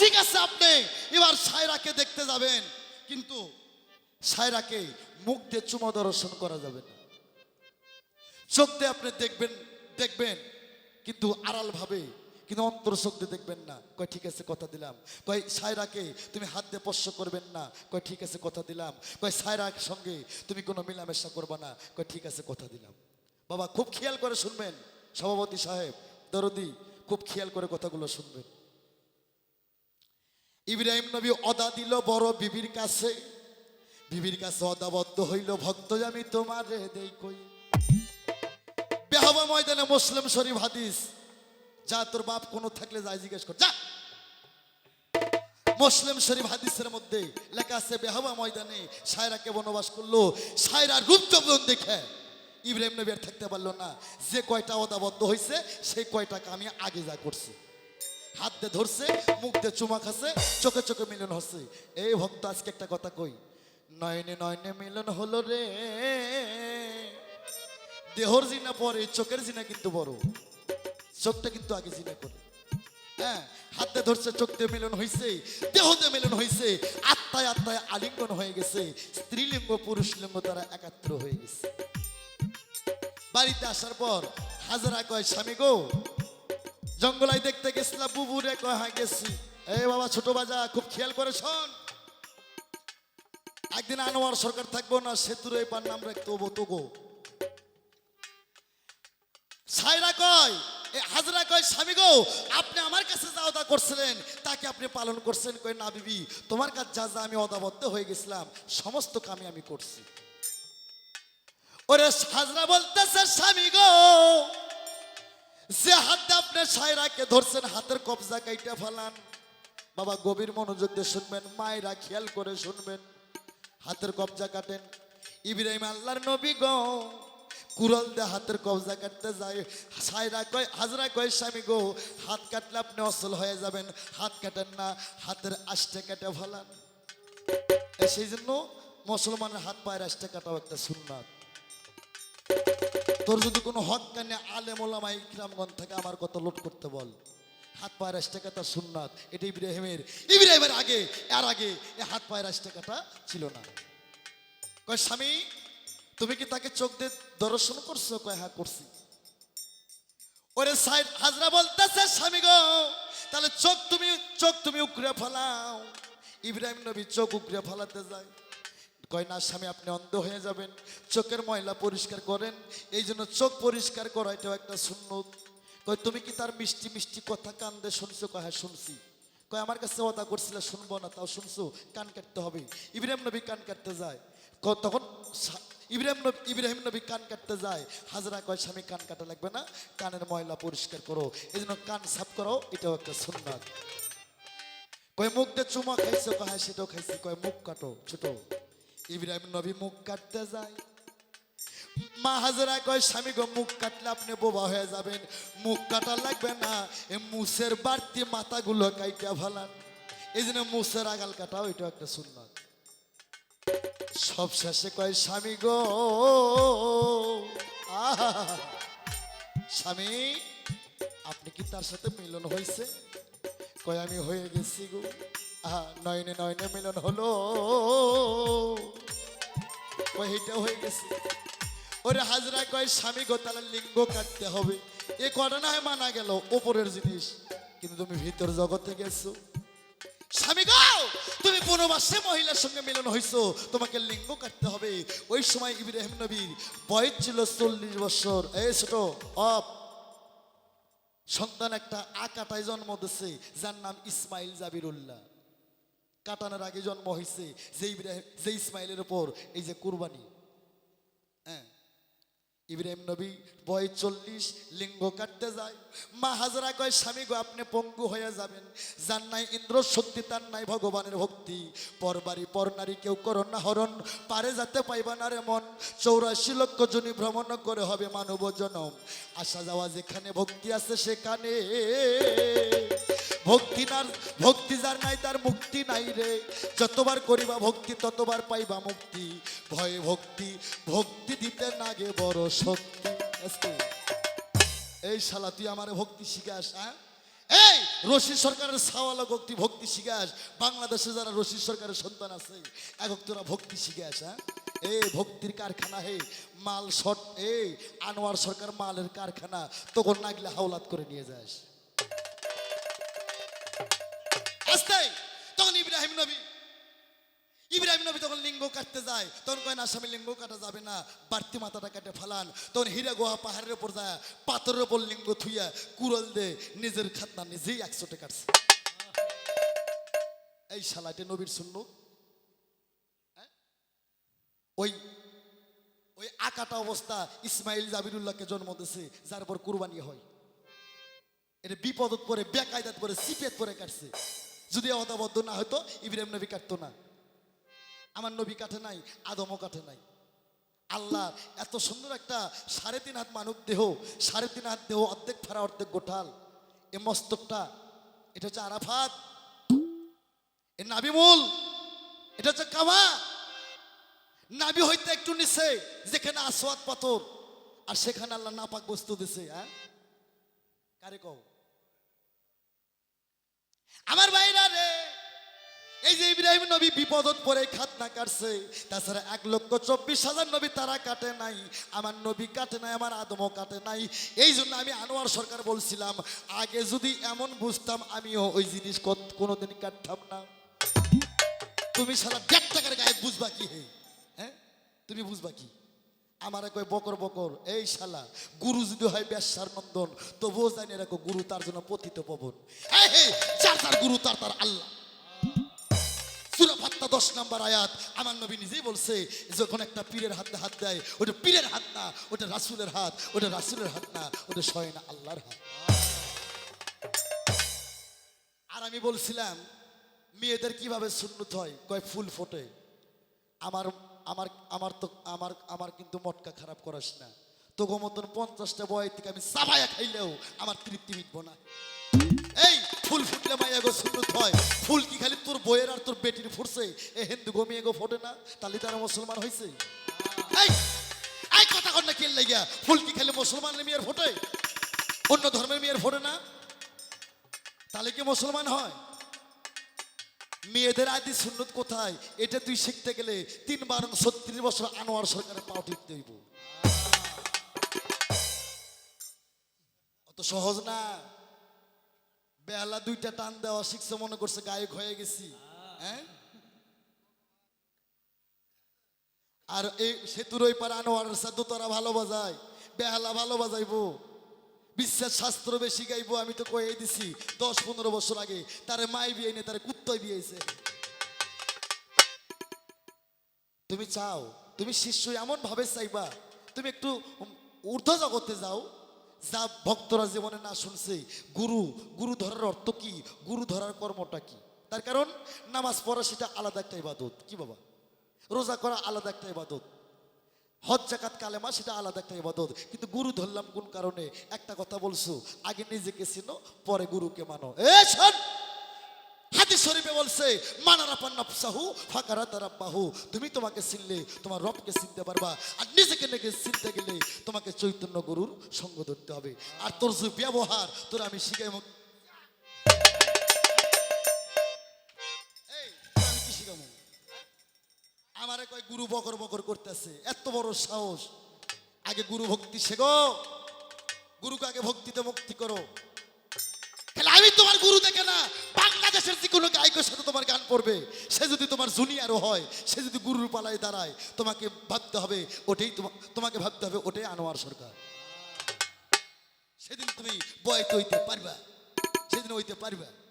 ঠিক আছে আপনি, এবার সায়রাকে দেখতে যাবেন। কিন্তু সায়রাকে মুখ দিয়ে চুমা দর্শন করা যাবে না। চোখ দিয়ে আপনি দেখবেন দেখবেন, কিন্তু আড়াল ভাবে কিন্তু অন্তর চোখ দিয়ে দেখবেন না। কয়, ঠিক আছে, কথা দিলাম। কয়, সায়রাকে তুমি হাত দিয়ে স্পর্শ করবেন না। কয়, ঠিক আছে, কথা দিলাম। কয়, সায়রার সঙ্গে তুমি কোনো মিলামেশা করবা না। কয়, ঠিক আছে, কথা দিলাম। বাবা, খুব খেয়াল করে শুনবেন। সভাপতি সাহেব, দরদি, খুব খেয়াল করে কথাগুলো শুনবেন। ইব্রাহিম নবী অদা দিল, বড় বিবির কাছে। বিবির কাছে অদাবদ্ধ হইল, ভক্ত, আমি তোমার দেই কই ময়দানে মুসলিম শরীফ হাদিস। যা তোর বাপ কোনো থাকলে যাই জিজ্ঞেস কর। যা! মুসলিম শরীফ হাদিসের মধ্যে লেখা আছে, বেহাবা ময়দানে সায়রাকে বনবাস করল, সায়রার রূপ চন্দন দেখে। ইব্রাহিম নবী আর থাকতে পারল না। যে কয়টা অদাবদ্ধ হয়েছে সেই কয়টাকে আমি আগে যা করছি। হাত দিয়ে ধরছে, মুখ দিয়ে চুমা খাচ্ছে, চোখে চোখে মিলন হচ্ছে। এই ভক্ত আজকে একটা কথা কই? নয়নে নয়নে মিলন হলো রে। দেহর জিনা পরে, চোখের জিনা কিন্তু বড়। চোখটা কিন্তু আগে জিনা করে। হ্যাঁ হাতে ধরছে, চোখ দিয়ে মিলন হয়েছে দেহ দিয়ে মিলন হয়েছে আত্মায় আত্মায় আলিঙ্গন হয়ে গেছে। স্ত্রীলিঙ্গ পুরুষ লিঙ্গ তারা একাত্র হয়ে গেছে। বাড়িতে আসার পর হাজারা কয়, স্বামী গো জঙ্গলাই দেখতে গেছিলাম, বুবুরে কয় হ্যাঁ গেছি। এই বাবা, ছোট বাজা, খুব খেয়াল করে শোন। একদিন আনোয়ার সরকার থাকব না, সেতুর এই পার নাম রাখতে হব তোগো। সাইরা কয়, এ হাজরা কয়, স্বামী গো, আপনি আমার কাছে যা অদা করছিলেন, তাকে আপনি পালন করছেন। কয়, না বিবি, তোমার কাছে যা যা আমি অদাবদ্ধ হয়ে গেছিলাম, সমস্ত কামই আমি করছি। ওরে হাজরা বলতেছে, স্বামী গো যে হাত আপনি সায়রাকে ধরছেন, হাতের কবজা কাইটা ফেলান। বাবা, গভীর মনোযোগ দিয়ে শুনবেন, মায়েরা খেয়াল করে শুনবেন। হাতের কবজা কাটেন। ইব্রাহিম আল্লাহর নবী গো কুরল দিয়ে হাতের কবজা কাটতে যায়। সায়রা কয়, হাজরা কয়, স্বামী গো, হাত কাটলে আপনি অসল হয়ে যাবেন। হাত কাটেন না, হাতের আষ্টে কেটে ফেলান। সেই জন্য মুসলমানের হাত পায়ের আষ্টে কাটাও একটা সুন্নাত। তোর যদি কোনো হক কানে আলেম ওলামাই ইকরামগঞ্জ থেকে, আমার কথা লোড করতে বল। হাত পায়ের আষ্টেকাটা সুন্নাত, এটা ইব্রাহিমের। ইব্রাহিমের আগে, এর আগে এ হাত পায়ের আষ্টেকাটা ছিল না। কয়, স্বামী, তুমি কি তাকে চোখ দিয়ে দর্শন করছ? কয় হ্যাঁ করছি। ওরে সাইড হাজরা বলতেছে, স্বামী গো, তাহলে চোখ তুমি চোখ তুমি উকড়ে ফেলাও। ইব্রাহিম নবী চোখ উকড়ে ফেলাতে যায়। কয় না স্বামী আপনি অন্ধ হয়ে যাবেন, চোখের ময়লা পরিষ্কার করেন এই জন্য চোখ পরিষ্কার করা এটাও একটা সুন্নত। কয়, তুমি কি তার মিষ্টি মিষ্টি কথা কান দিয়ে শুনছো? কয় হ্যাঁ শুনছি। কয়, আমার কাছে ওদা করছিলে শুনব না, তাও শুনছো? কান কাটতে হবে। ইব্রাহিম নবী কান কাটতে যায়। তখন ইব্রাহিম নবী ইব্রাহিম নবী কান কাটতে যায়। হাজরা কয়, স্বামী, কান কাটা লাগবে না, কানের ময়লা পরিষ্কার করো। এই জন্য কান সাফ করো, এটাও একটা সুন্নাত। কয়, মুখ দিয়ে চুমা খাইছো? কয় হ্যাঁ সেটাও খাইছি। কয়, মুখ কাটো, ছোট। ইব্রাহিম নবী মুখ কাটতে যায়। মা হাজরা কয়, স্বামী গো, মুখ কাটলে আপনি বোবা হয়ে যাবেন। মুখ কাটা লাগবে না। এ মুসের বাড়তি মাথাগুলো কাইটা ফেলান এই জন্য মুসের আগাল কাটাও এটা একটা সুন্নাত। সব শেষে কয়, স্বামী গো! স্বামী, আপনি কি তার সাথে মিলন হয়েছে কয়, আমি হয়ে গেছি গো। নয়নে নয়নে মিলন হলো। এইটা হয়ে গেছে। ওরে হাজরা কয়, স্বামী গো, তাহলে লিঙ্গ কাটতে হবে। এ ঘটনায় মানা গেল ওপরের জিনিস, কিন্তু তুমি ভিতর জগতে গেছো। স্বামী গো, তুমি বনবাসে মহিলার সঙ্গে মিলন হইছো, তোমাকে লিঙ্গ কাটতে হবে। ওই সময় ইব্রাহিম নবীর বয়স ছিল চল্লিশ বছর। এই ছোট, অপ। সন্তান একটা আকাটায় জন্ম দিছে, যার নাম ইসমাইল জাবিরুল্লাহ। কাটানোর আগে জন্ম হয়েছে যে ইব্রাহিম যে ইসমাইলের ওপর এই যে কুরবানি। ইব্রাহিম নবী বয় চল্লিশ, লিঙ্গ কাটতে যায়। মা হাজরা কয়, স্বামী গো, আপনি পঙ্গু হয়ে যাবেন। যার নাই ইন্দ্র শক্তি, তার নাই ভগবানের ভক্তি। পরবারি পর নারী, কেউ করন হরণ। পারে যাতে পাইবা না রে মন। চৌরাশি লক্ষ জনি ভ্রমণ করে হবে মানব জনম। আসা যাওয়া যেখানে ভক্তি আছে সেখানে। ভক্তি নার, ভক্তি যার নাই, তার মুক্তি নাই রে। যতবার করিবা ভক্তি, ততবার পাইবা মুক্তি। ভয়ে ভক্তি ভক্তি দিতে নাগে বড় শক্তি এই শালা, তুই আমার ভক্তি শিখাস হ্যাঁ? এই, রশিদ সরকারের সাওয়ালা ভক্তি ভক্তি শিখাস। বাংলাদেশে যারা রশিদ সরকারের সন্তান আছে একক তোরা ভক্তি শিখাস হ্যাঁ? এ ভক্তির কারখানা হে, মাল শট এ আনোয়ার সরকার মালের কারখানা, তখন নাগলে হাওলাত করে নিয়ে যাস। আসতে, তখন ইব্রাহিম নবী ইব্রাহিম নবী তখন লিঙ্গ কাটতে যায়, তখন কয়, না স্বামী, লিঙ্গ কাটা যাবে না। বাড়তি মাথাটা কাটে ফালান। তখন হীরা গোহা পাহাড়ের উপর যায়, পাথরের উপর লিঙ্গ থুইয়া কুড়ল দে, নিজের খাতনা নিজেই একশোটে কাটছে। এই শালাটে নবীর শূন্য। ওই ওই আকাটা অবস্থা ইসমাইল জাবিরুল্লাহকে জন্ম দিয়েছে যার পর কুরবানি হয়। এটা বিপদত পরে, বেকায়দাত পরে, সিপেত পরে কাটছে। যদি অদাবদ্ধ না হয়তো ইব্রাহিম নবী কাটতো না। আমার নবী কাঠে নাই, আদমও কাঠে নাই। আল্লাহ, এত সুন্দর একটা সাড়ে তিন হাত মানব দেহ, সাড়ে তিন হাত দেহ, অর্ধেক ফাড়া, অর্ধেক গোঠাল। এ মস্তকটা, এটা হচ্ছে আরাফাত। এ নাবিমুল এটা হচ্ছে কাবা। নাবি হইতে একটু নিচে, যেখানে আসোয়াদ পাথর, আর সেখানে আল্লাহ নাপাক বস্তু দিছে হ্যাঁ? কারে কও? আমার ভাইরা রে এই যে ইব্রাহিম নবী বিপদত পরে খাতনা কাটছে, তাছাড়া এক লক্ষ চব্বিশ হাজার নবী তারা কাটে নাই, আমার নবী কাটে নাই, আমার আদমও কাটে নাই। এই জন্য আমি আনোয়ার সরকার বলছিলাম, আগে যদি এমন বুঝতাম, আমিও ওই জিনিস কোনোদিন কাটতাম না। তুমি সারা দেড় টাকার গায়ে বুঝবা কি হে? হ্যাঁ? তুমি বুঝবা কি? আমার কয়, বকর বকর, এই শালা, গুরু যদি হয় ব্যবসার নন্দন, তবুও জানি রাখো গুরু তার জন্য পতিত পবন। যার তার গুরু তার তার আল্লাহ। ফাত্তা দশ নাম্বার আয়াত আমার নবী নিজেই বলছে, যখন একটা পীরের হাতে হাত দেয়, ওটা পীরের হাত না, ওটা রাসুলের হাত, ওটা রাসুলের হাত না, ওটা না আল্লাহর হাত। আর আমি বলছিলাম, মেয়েদের কীভাবে সুন্নত হয়? কয়, ফুল ফোটে। আমার আমার আমার তো, আমার আমার কিন্তু মটকা খারাপ করাস না। তোগো মতন পঞ্চাশটা বয় থেকে আমি সাবায়া খাইলেও আমার তৃপ্তি মিটবো না। ফুল ফুটলে মাইয়া গো সুন্নত হয়। ফুল কি খালি তোর বইয়ের আর তোর বেটির ফুটছে? এ হিন্দু গো মেয়ে গো ফোটে না, তাহলে তারা মুসলমান হয়েছে এই কথা কর না কেল লাগিয়া? ফুল কি খালি মুসলমান মেয়ের ফোটে? অন্য ধর্মের মেয়ের ফোটে না? তাহলে কি মুসলমান হয়? মেয়েদের আদি সুন্নত কোথায়? এটা তুই শিখতে গেলে তিন ছত্রিশ বছর আনোয়ার সরকারের পাও সহজ না। বেলা দুইটা টান দেওয়া শিখছে, মনে করছে গায়ক হয়ে গেছি। হ্যাঁ? আর এই সেতুর ওই পারে আনোয়ার সাথে তোরা ভালো বাজায়। বেহালা ভালো বাজাইবো। বিশ্বাস শাস্ত্র বেশি গাইবো, আমি তো কয়ে দিছি। দশ পনেরো বছর আগে তারে মাই বিয়ে নে তারে কুত্তয় বিয়েছে। তুমি চাও, তুমি শিষ্য এমন ভাবে চাইবা, তুমি একটু ঊর্ধ্ব জগতে যাও যা ভক্তরা জীবনে না শুনছে, গুরু গুরু ধরার অর্থ কি? গুরু ধরার কর্মটা কি? তার কারণ, নামাজ পড়া সেটা আলাদা একটা ইবাদত। কি বাবা? রোজা করা আলাদা একটা ইবাদত। হজ, জাকাত, কালেমা সেটা আলাদা একটা ইবাদত। কিন্তু গুরু ধরলাম কোন কারণে? একটা কথা বলছো, আগে নিজেকে চিনো, পরে গুরুকে মানো। এ শরীফে বলছে, মানারাপান নফসাহু ফাকারা তুমি তোমাকে চিনলে, তোমার রবকে চিনতে পারবা। আর নিজেকে নাকি চিনতে গেলে তোমাকে চৈতন্য গুরুর সঙ্গ ধরতে হবে। আর তোর যে ব্যবহার, তোর আমি শিখামু আমারে কয় গুরু বকর বকর করতেছে, এত বড় সাহস। আগে গুরু ভক্তি শেখো। গুরুকে আগে ভক্তিতে মুক্তি করো। তাহলে আমি তোমার গুরু দেখে না বাংলাদেশের যে কোনো গায়কের সাথে তোমার গান পড়বে, সে যদি তোমার জুনিয়ারও হয়, সে যদি গুরুর পালায় দাঁড়ায়, তোমাকে ভাবতে হবে, ওটাই তোমা- তোমাকে ভাবতে হবে, ওটাই আনোয়ার সরকার। সেদিন তুমি বয়তে হইতে পারবা, সেদিন হইতে পারবা।